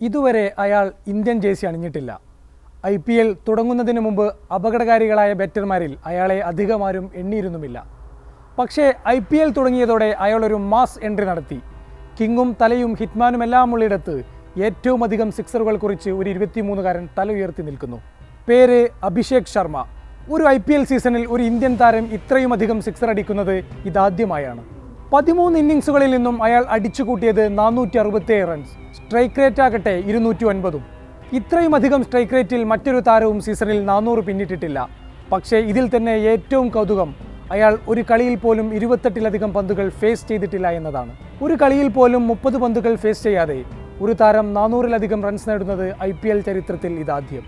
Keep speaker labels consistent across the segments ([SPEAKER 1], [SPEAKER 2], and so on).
[SPEAKER 1] ഇതുവരെ അയാൾ Indian jersey അണിഞ്ഞിട്ടില്ല. ഐ പി എൽ തുടങ്ങുന്നതിന് മുമ്പ് അപകടകാരികളായ ബാറ്റർമാരിൽ അയാളെ അധികമാരും എണ്ണിയിരുന്നുമില്ല. പക്ഷേ ഐ പി എൽ തുടങ്ങിയതോടെ അയാളൊരു മാസ് എൻട്രി നടത്തി. കിങ്ങും തലയും ഹിറ്റ്മാനും എല്ലാം ഉള്ളിടത്ത് ഏറ്റവും അധികം സിക്സറുകൾ കുറിച്ച് ഒരു ഇരുപത്തിമൂന്നുകാരൻ തല ഉയർത്തി നിൽക്കുന്നു. പേര് അഭിഷേക് ശർമ്മ. ഒരു ഐ സീസണിൽ ഒരു ഇന്ത്യൻ താരം ഇത്രയും അധികം സിക്സർ അടിക്കുന്നത് ഇതാദ്യമായാണ്. പതിമൂന്ന് ഇന്നിങ്സുകളിൽ നിന്നും അയാൾ അടിച്ചുകൂട്ടിയത് നാനൂറ്റി അറുപത്തിയേഴ് റൺസ്. സ്ട്രൈക്ക് റേറ്റ് ആകട്ടെ ഇരുന്നൂറ്റി ഒൻപതും ഇത്രയും അധികം സ്ട്രൈക്ക് റേറ്റിൽ മറ്റൊരു താരവും സീസണിൽ നാനൂറ് പിന്നിട്ടിട്ടില്ല. പക്ഷേ ഇതിൽ തന്നെ ഏറ്റവും കൗതുകം അയാൾ ഒരു കളിയിൽ പോലും ഇരുപത്തെട്ടിലധികം പന്തുകൾ ഫേസ് ചെയ്തിട്ടില്ല എന്നതാണ്. ഒരു കളിയിൽ പോലും മുപ്പത് പന്തുകൾ ഫേസ് ചെയ്യാതെ ഒരു താരം നാനൂറിലധികം റൺസ് നേടുന്നത് ഐ പി എൽ ചരിത്രത്തിൽ ഇതാദ്യം.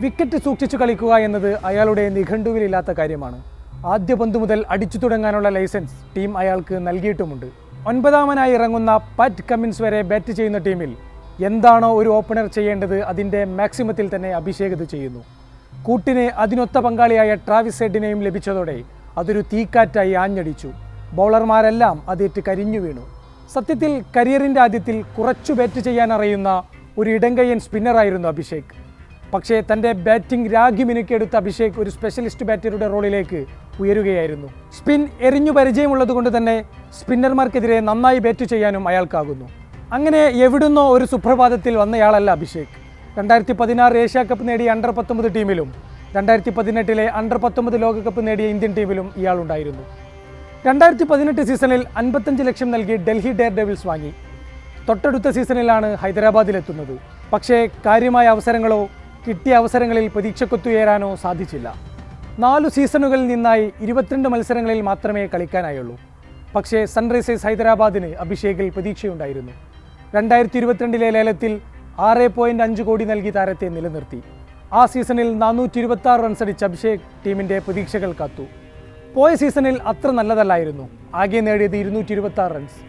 [SPEAKER 1] വിക്കറ്റ് സൂക്ഷിച്ചു കളിക്കുക എന്നത് അയാളുടെ നിഘണ്ടുവിലില്ലാത്ത കാര്യമാണ്. ആദ്യ പന്ത് മുതൽ അടിച്ചു തുടങ്ങാനുള്ള ലൈസൻസ് ടീം അയാൾക്ക് നൽകിയിട്ടുമുണ്ട്. ഒൻപതാമനായി ഇറങ്ങുന്ന പറ്റ് കമ്മിൻസ് വരെ ബാറ്റ് ചെയ്യുന്ന ടീമിൽ എന്താണോ ഒരു ഓപ്പണർ ചെയ്യേണ്ടത് അതിന്റെ മാക്സിമത്തിൽ തന്നെ അഭിഷേക് ഇത് ചെയ്യുന്നു. കൂട്ടിന് അതിനൊത്ത പങ്കാളിയായ ട്രാവിസ് ഹെഡിനെയും ലഭിച്ചതോടെ അതൊരു തീക്കാറ്റായി ആഞ്ഞടിച്ചു. ബൗളർമാരെല്ലാം അതേറ്റ് കരിഞ്ഞു വീണു. സത്യത്തിൽ കരിയറിന്റെ ആദ്യത്തിൽ കുറച്ചു ബാറ്റ് ചെയ്യാൻ അറിയുന്ന ഒരു ഇടങ്കയ്യൻ സ്പിന്നറായിരുന്നു അഭിഷേക്. പക്ഷേ തന്റെ ബാറ്റിംഗ് രാഗി മിനുക്കിയെടുത്ത അഭിഷേക് ഒരു സ്പെഷ്യലിസ്റ്റ് ബാറ്ററുടെ റോളിലേക്ക് ഉയരുകയായിരുന്നു. സ്പിൻ എറിഞ്ഞു പരിചയമുള്ളതുകൊണ്ട് തന്നെ സ്പിന്നർമാർക്കെതിരെ നന്നായി ബാറ്റ് ചെയ്യാനും അയാൾക്കാകുന്നു. അങ്ങനെ എവിടുന്നോ ഒരു സുപ്രഭാതത്തിൽ വന്നയാളല്ല അഭിഷേക്. രണ്ടായിരത്തി പതിനാറ് ഏഷ്യാ കപ്പ് നേടിയ അണ്ടർ പത്തൊമ്പത് ടീമിലും രണ്ടായിരത്തി പതിനെട്ടിലെ അണ്ടർ പത്തൊമ്പത് ലോകകപ്പ് നേടിയ ഇന്ത്യൻ ടീമിലും ഇയാളുണ്ടായിരുന്നു. രണ്ടായിരത്തി പതിനെട്ട് സീസണിൽ അൻപത്തഞ്ച് ലക്ഷം നൽകി ഡൽഹി ഡെയർ ഡെവിൾസ് വാങ്ങി. തൊട്ടടുത്ത സീസണിലാണ് ഹൈദരാബാദിലെത്തുന്നത്. പക്ഷേ കാര്യമായ അവസരങ്ങളോ കിട്ടിയ അവസരങ്ങളിൽ പ്രതീക്ഷക്കൊത്തുയരാനോ സാധിച്ചില്ല. നാലു സീസണുകളിൽ നിന്നായി ഇരുപത്തിരണ്ട് മത്സരങ്ങളിൽ മാത്രമേ കളിക്കാനായുള്ളൂ. പക്ഷേ സൺറൈസേഴ്സ് ഹൈദരാബാദിന് അഭിഷേകിൽ പ്രതീക്ഷയുണ്ടായിരുന്നു. രണ്ടായിരത്തി ഇരുപത്തിരണ്ടിലെ ലേലത്തിൽ ആറ് പോയിന്റ് അഞ്ച് കോടി നൽകി താരത്തെ നിലനിർത്തി. ആ സീസണിൽ നാനൂറ്റി ഇരുപത്തി ആറ് റൺസ് അടിച്ച അഭിഷേക് ടീമിന്റെ പ്രതീക്ഷകൾ കാത്തു. പോയ സീസണിൽ അത്ര നല്ലതല്ലായിരുന്നു. ആകെ നേടിയത് ഇരുന്നൂറ്റി ഇരുപത്തി ആറ് റൺസ്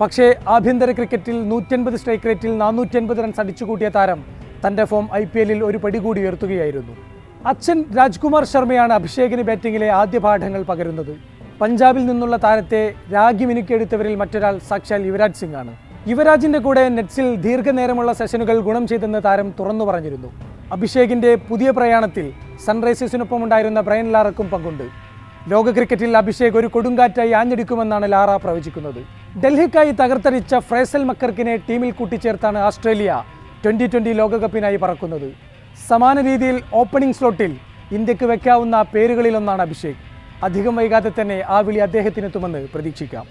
[SPEAKER 1] പക്ഷേ ആഭ്യന്തര ക്രിക്കറ്റിൽ നൂറ്റൻപത് സ്ട്രൈക്ക് റേറ്റിൽ നാനൂറ്റി അൻപത് റൺസ് അടിച്ചുകൂട്ടിയ താരം തന്റെ ഫോം ഐ പി എല്ലിൽ ഒരു പടി കൂടി ഉയർത്തുകയായിരുന്നു. അച്ഛൻ രാജ്കുമാർ ശർമ്മയാണ് അഭിഷേകിന് ബാറ്റിങ്ങിലെ ആദ്യ പാഠങ്ങൾ പകരുന്നത്. പഞ്ചാബിൽ നിന്നുള്ള താരത്തെ രാഗി മിനുക്കിയെടുത്തവരിൽ മറ്റൊരാൾ സാക്ഷാൽ യുവരാജ് സിംഗ് ആണ് യുവരാജിന്റെ കൂടെ നെറ്റ്സിൽ ദീർഘനേരമുള്ള സെഷനുകൾ ഗുണം ചെയ്തെന്ന് താരം തുറന്നു പറഞ്ഞിരുന്നു. അഭിഷേകിന്റെ പുതിയ പ്രയാണത്തിൽ സൺറൈസേഴ്സിനൊപ്പം ഉണ്ടായിരുന്ന ബ്രയൻ ലാറക്കും പങ്കുണ്ട്. ലോക ക്രിക്കറ്റിൽ അഭിഷേക് ഒരു കൊടുങ്കാറ്റായി ആഞ്ഞടിക്കുമെന്നാണ് ലാറ പ്രവചിക്കുന്നത്. ഡൽഹിക്കായി തകർത്തടിച്ച ഫ്രേസൽ മക്കർക്കിനെ ടീമിൽ കൂട്ടിച്ചേർത്താണ് ഓസ്ട്രേലിയ ട്വന്റി ട്വന്റി ലോകകപ്പിനായി പറക്കുന്നത്. സമാന രീതിയിൽ ഓപ്പണിംഗ് സ്ലോട്ടിൽ ഇന്ത്യയ്ക്ക് വയ്ക്കാവുന്ന പേരുകളിലൊന്നാണ് അഭിഷേക്. അധികം വൈകാതെ തന്നെ ആ വിളി അദ്ദേഹത്തിനെത്തുമെന്ന് പ്രതീക്ഷിക്കാം.